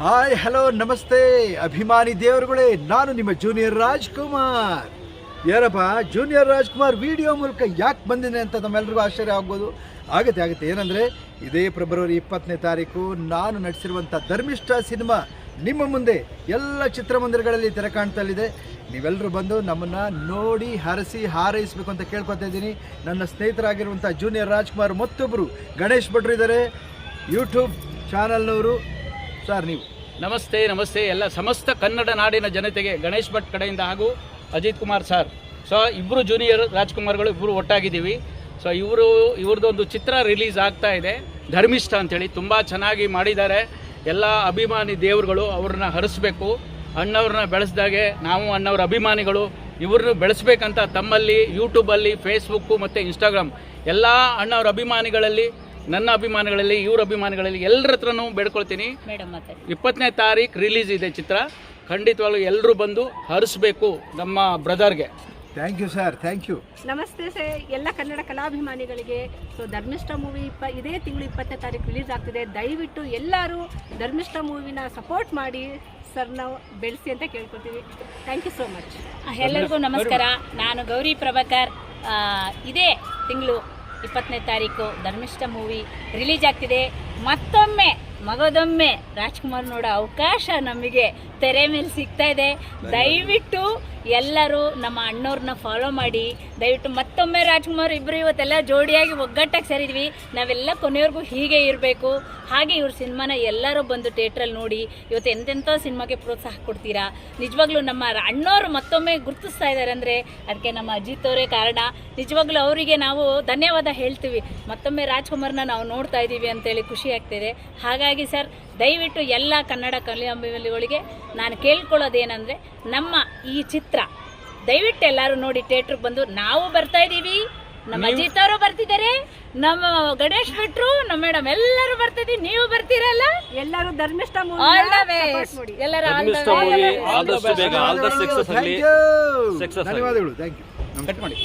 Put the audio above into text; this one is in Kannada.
ಹಾಯ್ ಹಲೋ ನಮಸ್ತೆ ಅಭಿಮಾನಿ ದೇವರುಗಳೇ ನಾನು ನಿಮ್ಮ ಜೂನಿಯರ್ ರಾಜ್ಕುಮಾರ್ ಏನಪ್ಪ ಜೂನಿಯರ್ ರಾಜ್ಕುಮಾರ್ ವಿಡಿಯೋ ಮೂಲಕ ಯಾಕೆ ಬಂದಿದೆ ಅಂತ ನಮ್ಮೆಲ್ರಿಗೂ ಆಶ್ಚರ್ಯ ಆಗ್ಬೋದು ಆಗುತ್ತೆ ಆಗುತ್ತೆ ಏನಂದರೆ ಇದೇ ಫೆಬ್ರವರಿ ಇಪ್ಪತ್ತನೇ ತಾರೀಕು ನಾನು ನಟಿಸಿರುವಂಥ ಧರ್ಮಿಷ್ಠ ಸಿನಿಮಾ ನಿಮ್ಮ ಮುಂದೆ ಎಲ್ಲ ಚಿತ್ರಮಂದಿರಗಳಲ್ಲಿ ತೆರೆ ಕಾಣ್ತಲಿದೆ ನೀವೆಲ್ಲರೂ ಬಂದು ನಮ್ಮನ್ನು ನೋಡಿ ಹರಸಿ ಹಾರೈಸಬೇಕು ಅಂತ ಕೇಳ್ಕೊತಾ ಇದ್ದೀನಿ ನನ್ನ ಸ್ನೇಹಿತರಾಗಿರುವಂಥ ಜೂನಿಯರ್ ರಾಜ್ಕುಮಾರ್ ಮತ್ತೊಬ್ಬರು ಗಣೇಶ್ ಭಟ್ರು ಇದ್ದಾರೆ ಯೂಟ್ಯೂಬ್ ಚಾನಲ್ನವರು ಸರ್ ನೀವು. ನಮಸ್ತೆ ನಮಸ್ತೆ. ಎಲ್ಲ ಸಮಸ್ತ ಕನ್ನಡ ನಾಡಿನ ಜನತೆಗೆ ಗಣೇಶ್ ಭಟ್ ಕಡೆಯಿಂದ ಹಾಗೂ ಅಜಿತ್ ಕುಮಾರ್ ಸರ್. ಸೊ ಇಬ್ಬರು ಜೂನಿಯರ್ ರಾಜ್ಕುಮಾರ್ಗಳು ಇಬ್ಬರು ಒಟ್ಟಾಗಿದ್ದೀವಿ. ಸೊ ಇವರು, ಇವ್ರದ್ದೊಂದು ಚಿತ್ರ ರಿಲೀಸ್ ಆಗ್ತಾ ಇದೆ. ಧರ್ಮಿಷ್ಠ ಅಂಥೇಳಿ ತುಂಬ ಚೆನ್ನಾಗಿ ಮಾಡಿದ್ದಾರೆ. ಎಲ್ಲ ಅಭಿಮಾನಿ ದೇವರುಗಳು ಅವ್ರನ್ನ ಹರಿಸ್ಬೇಕು. ಅಣ್ಣವ್ರನ್ನ ಬೆಳೆಸ್ದಾಗೆ ನಾವು ಅಣ್ಣವ್ರ ಅಭಿಮಾನಿಗಳು ಇವ್ರನ್ನ ಬೆಳೆಸ್ಬೇಕಂತ ತಮ್ಮಲ್ಲಿ ಯೂಟ್ಯೂಬಲ್ಲಿ ಫೇಸ್ಬುಕ್ಕು ಮತ್ತು ಇನ್ಸ್ಟಾಗ್ರಾಮ್ ಎಲ್ಲ ಅಣ್ಣವ್ರ ಅಭಿಮಾನಿಗಳಲ್ಲಿ ನನ್ನ ಅಭಿಮಾನಿಗಳಲ್ಲಿ ಇವ್ರ ಅಭಿಮಾನಿಗಳಲ್ಲಿ ಎಲ್ಲರ ಹತ್ರನೂ ಬೇಡ್ಕೊಳ್ತೀನಿ. ಇಪ್ಪತ್ತನೇ ತಾರೀಕು ರಿಲೀಸ್ ಇದೆ ಚಿತ್ರ. ಖಂಡಿತವಾಗ್ಲೂ ಎಲ್ಲರೂ ಬಂದು ಹರಿಸ್ಬೇಕು ನಮ್ಮ ಬ್ರದರ್ಗೆ thank you sir thank you ನಮಸ್ತೆ ಸರ್ ಎಲ್ಲ ಕನ್ನಡ ಕಲಾಭಿಮಾನಿಗಳಿಗೆ. ಸೊ ಧರ್ಮಿಷ್ಠ ಮೂವಿ ಇಪ್ಪ ಇದೇ ತಿಂಗಳು ಇಪ್ಪತ್ತನೇ ತಾರೀಕು ರಿಲೀಸ್ ಆಗ್ತಿದೆ. ದಯವಿಟ್ಟು ಎಲ್ಲರೂ ಧರ್ಮಿಷ್ಠ ಮೂವಿನ ಸಪೋರ್ಟ್ ಮಾಡಿ ಸರ್ ನಾವು ಬೆಳೆಸಿ ಅಂತ ಕೇಳ್ಕೊತೀವಿ ಥ್ಯಾಂಕ್ ಯು ಸೋ ಮಚ್ ಎಲ್ಲರಿಗೂ ನಮಸ್ಕಾರ. ನಾನು ಗೌರಿ ಪ್ರಭಾಕರ್. ಇದೇ ತಿಂಗಳು ಇಪ್ಪತ್ತನೇ ತಾರೀಕು ಧರ್ಮಿಷ್ಠ ಮೂವಿ ರಿಲೀಸ್ ಆಗ್ತಿದೆ. ಮತ್ತೊಮ್ಮೆ ಮಗದೊಮ್ಮೆ ರಾಜ್ಕುಮಾರ್ ನೋಡೋ ಅವಕಾಶ ನಮಗೆ ತೆರೆ ಮೇಲೆ ಸಿಗ್ತಾ ಇದೆ. ದಯವಿಟ್ಟು ಎಲ್ಲರೂ ನಮ್ಮ ಅಣ್ಣವ್ರನ್ನ ಫಾಲೋ ಮಾಡಿ, ದಯವಿಟ್ಟು ಮತ್ತೊಮ್ಮೆ ರಾಜ್ಕುಮಾರ್ ಇಬ್ಬರು ಇವತ್ತೆಲ್ಲ ಜೋಡಿಯಾಗಿ ಒಗ್ಗಟ್ಟಾಗಿ ಸೇರಿದ್ವಿ. ನಾವೆಲ್ಲ ಕೊನೆಯವರೆಗೂ ಹೀಗೆ ಇರಬೇಕು. ಹಾಗೆ ಇವ್ರ ಸಿನಿಮಾನ ಎಲ್ಲರೂ ಬಂದು ಥಿಯೇಟ್ರಲ್ಲಿ ನೋಡಿ, ಇವತ್ತು ಎಂತೆಂಥ ಸಿನಿಮಾಗೆ ಪ್ರೋತ್ಸಾಹ ಕೊಡ್ತೀರಾ? ನಿಜವಾಗ್ಲೂ ನಮ್ಮ ಅಣ್ಣವರು ಮತ್ತೊಮ್ಮೆ ಗುರುತಿಸ್ತಾ ಇದ್ದಾರೆ ಅಂದರೆ ಅದಕ್ಕೆ ನಮ್ಮ ಅಜಿತ್ ಅವರೇ ಕಾರಣ. ನಿಜವಾಗ್ಲೂ ಅವರಿಗೆ ನಾವು ಧನ್ಯವಾದ ಹೇಳ್ತೀವಿ. ಮತ್ತೊಮ್ಮೆ ರಾಜ್ಕುಮಾರ್ನ ನಾವು ನೋಡ್ತಾ ಇದ್ದೀವಿ ಅಂತೇಳಿ ಖುಷಿ ಆಗ್ತಿದೆ. ಹಾಗಾಗಿ ಸರ್, ದಯವಿಟ್ಟು ಎಲ್ಲ ಕನ್ನಡ ಕಲಿಯಂಬಿಗಳಿಗೆ ನಾನು ಕೇಳ್ಕೊಳ್ಳೋದೇನೆಂದರೆ ನಮ್ಮ ಈ ಚಿತ್ರ ದಯವಿಟ್ಟು ಎಲ್ಲರೂ ನೋಡಿ ಥಿಯೇಟ್ರಿಗೆ ಬಂದು ನಾವು ಬರ್ತಾ ಇದ್ದೀವಿ. ನಮ್ಮ ಅಜಿತ್ ಅವರು ಬರ್ತಿದ್ದಾರೆ. ನಮ್ಮ ಗಣೇಶ್ ಬಿಟ್ರು ನಮ್ಮ ಮೇಡಮ್ ಎಲ್ಲರೂ ಬರ್ತಿದ್ದೀವಿ ನೀವು ಬರ್ತೀರಲ್ಲ? ಎಲ್ಲರೂ ಧರ್ಮಿಷ್ಠ ಮೂವಿ ಎಲ್ಲರೂ all the ಧರ್ಮಿಷ್ಠ way. ಮೂವಿ ಆದಷ್ಟು ಬೇಗ ಆಲ್ ದ ಸಕ್ಸಸ್ ಆಗಲಿ ಥ್ಯಾಂಕ್ ಯು ಧನ್ಯವಾದಗಳು. ಥ್ಯಾಂಕ್ ಯು ಕಟ್ ಮಾಡಿ.